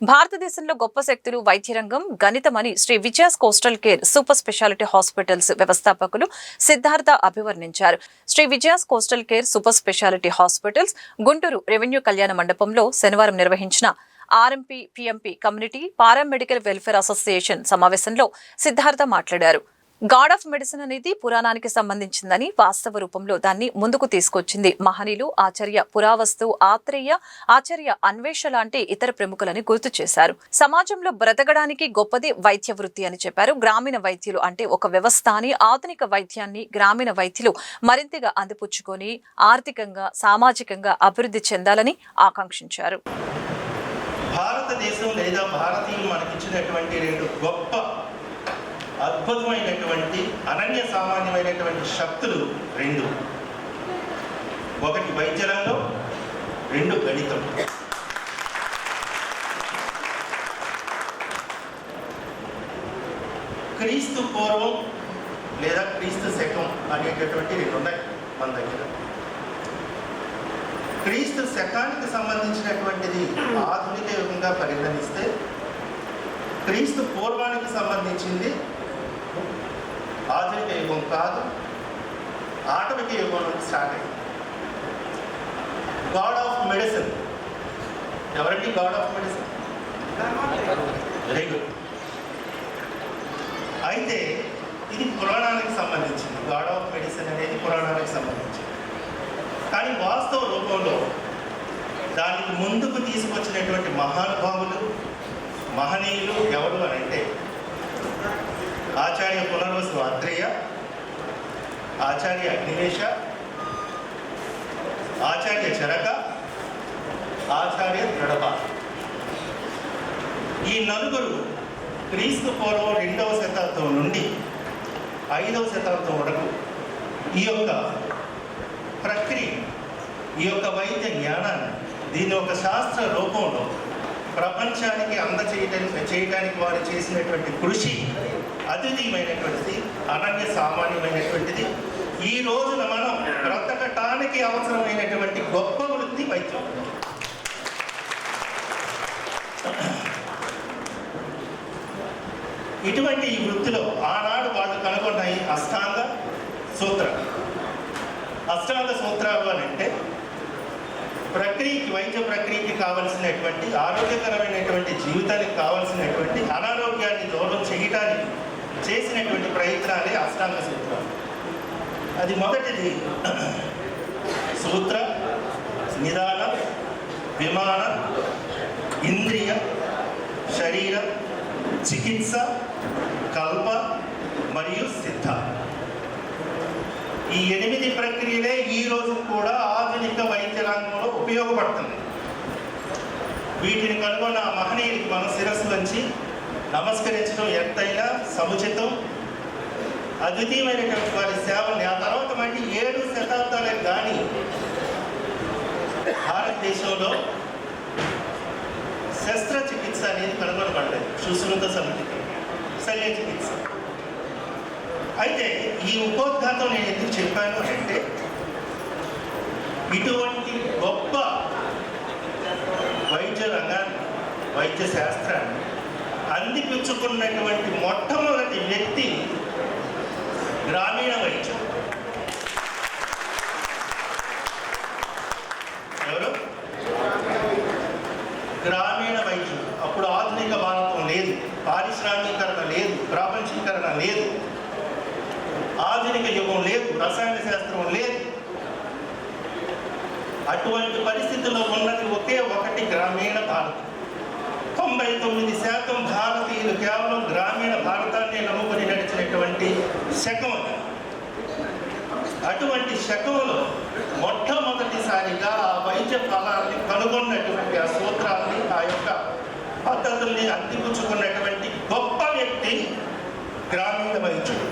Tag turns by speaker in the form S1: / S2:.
S1: భారతదేశంలో గొప్ప శక్తులు వైద్య రంగం గణితమని Sri Vijayas coastal care super speciality hospitals వ్యవస్థాపకులు సిద్ధార్థ అభివర్ణించారు. Sri Vijayas coastal care super speciality hospitals Guntur revenue కళ్యాణ మండపంలో శనివారం నిర్వహించిన RMP PMP community paramedical welfare association సమావేశంలో సిద్ధార్థ మాట్లాడారు. గాడ్ ఆఫ్ మెడిసిన్ అనేది పురాణానికి సంబంధించిందని వాస్తవ రూపంలో దాన్ని ముందుకు తీసుకొచ్చింది. మహనీయులు ఆచార్య పురావస్తు ఆత్రేయ ఆచార్య అన్వేష లాంటి ఇతర ప్రముఖులని గుర్తు చేశారు. సమాజంలో బ్రతకడానికి గొప్పది వైద్య వృత్తి అని చెప్పారు. గ్రామీణ వైద్యులు అంటే ఒక వ్యవస్థ అని ఆధునిక వైద్యాన్ని గ్రామీణ వైద్యులు మరింతగా అందిపుచ్చుకొని ఆర్థికంగా సామాజికంగా అభివృద్ధి చెందాలని ఆకాంక్షించారు.
S2: భారతదేశం లేదా భారతీయులు మనకిచ్చినటువంటి రెండు గొప్ప అద్భుతమైనటువంటి అనన్య సామాన్యమైనటువంటి శక్తులు రెండు. ఒకటి వైద్య రంగం రెండు గణితం. క్రీస్తు పూర్వం లేదా క్రీస్తు శకం అనేటటువంటి రెండు ఉన్నాయి మన దగ్గర. క్రీస్తు శకానికి సంబంధించినటువంటిది ఆధునిక యుగంగా పరిగణిస్తే క్రీస్తు పూర్వానికి సంబంధించింది ఆధునిక యుగం కాదు ఆటవిక యుగం నుంచి స్టార్ట్ అయింది. గాడ్ ఆఫ్ మెడిసిన్ ఎవరండి god of medicine very good అయితే ఇది పురాణానికి సంబంధించింది. గాడ్ ఆఫ్ మెడిసిన్ అనేది పురాణానికి సంబంధించింది. కానీ వాస్తవ రూపంలో దానికి ముందుకు తీసుకొచ్చినటువంటి మహానుభావులు మహనీయులు ఎవరు అని అంటే ఆచార్య పునర్వసు ఆత్రేయ ఆచార్య అగ్నివేశ ఆచార్య చరక ఆచార్య దృఢప. ఈ నలుగురు క్రీస్తు పూర్వం రెండవ శతాబ్దం నుండి ఐదవ శతాబ్దం వరకు ఈ యొక్క ప్రక్రియ ఈ యొక్క వైద్య జ్ఞానాన్ని దీని ఒక శాస్త్ర రూపంలో ప్రపంచానికి అందచేయడానికి చేయడానికి వారు చేసినటువంటి కృషి అద్వితీయమైనటువంటిది అనన్య సామాన్యమైనటువంటిది. ఈ రోజున మనం బ్రతకటానికి అవసరమైనటువంటి గొప్ప వృత్తి వైద్యం. ఇటువంటి ఈ వృత్తిలో ఆనాడు వాళ్ళు కనుగొన్నాయి అష్టాంగ సూత్ర. అష్టాంగ ప్రక్రియకి వైద్య ప్రక్రియకి కావలసినటువంటి ఆరోగ్యకరమైనటువంటి జీవితానికి కావలసినటువంటి అనారోగ్యాన్ని దూరం చేయటానికి చేసినటువంటి ప్రయత్నాలే అష్టాంగ సూత్రాలు. అది మొదటిది. సూత్ర నిదాన విమాన ఇంద్రియ శరీర చికిత్స కల్ప మరియు సిద్ధ. ఈ ఎనిమిది ప్రక్రియలే ఈ రోజు కూడా ఉపయోగపడుతుంది వీటిని కనుగొన్న మహనీయుడికి మన శిరస్సు నుంచి నమస్కరించడం ఎంతైనా సముచితం. అద్వితీయమైనటువంటి వారి సేవల్ని ఆ తర్వాత మళ్ళీ ఏడు శతాబ్దాలే కానీ భారతదేశంలో శస్త్రచికిత్స అనేది కనుగొనబడలేదు సుశ్రుత సమితి. శల్య చికిత్స అయితే ఈ ఉపోద్ఘాతం నేను ఎందుకు చెప్పాను అంటే ఇటువంటి గొప్ప వైద్య రంగాన్ని వైద్య శాస్త్రాన్ని అందిపించుకున్నటువంటి మొట్టమొదటి వ్యక్తి గ్రామీణ వైద్యం ఎవరు? గ్రామీణ వైద్యం అప్పుడు ఆధునిక భారతం లేదు పారిశ్రామికీకరణ లేదు ప్రాపంచీకరణ లేదు ఆధునిక యుగం లేదు రసాయన శాస్త్రం లేదు అటువంటి పరిస్థితుల్లో ఉన్నది ఒకే ఒకటి గ్రామీణ భారతం. తొంభై తొమ్మిది శాతం భారతీయులు కేవలం గ్రామీణ భారతాన్ని నమ్ముకొని నడిచినటువంటి శకం. అటువంటి శకంలో మొట్టమొదటిసారిగా ఆ వైద్య ఫలాన్ని కనుగొన్నటువంటి ఆ సూత్రాన్ని ఆ యొక్క పద్ధతుల్ని అందిపుచ్చుకున్నటువంటి గొప్ప వ్యక్తి గ్రామీణ వైద్యుడు.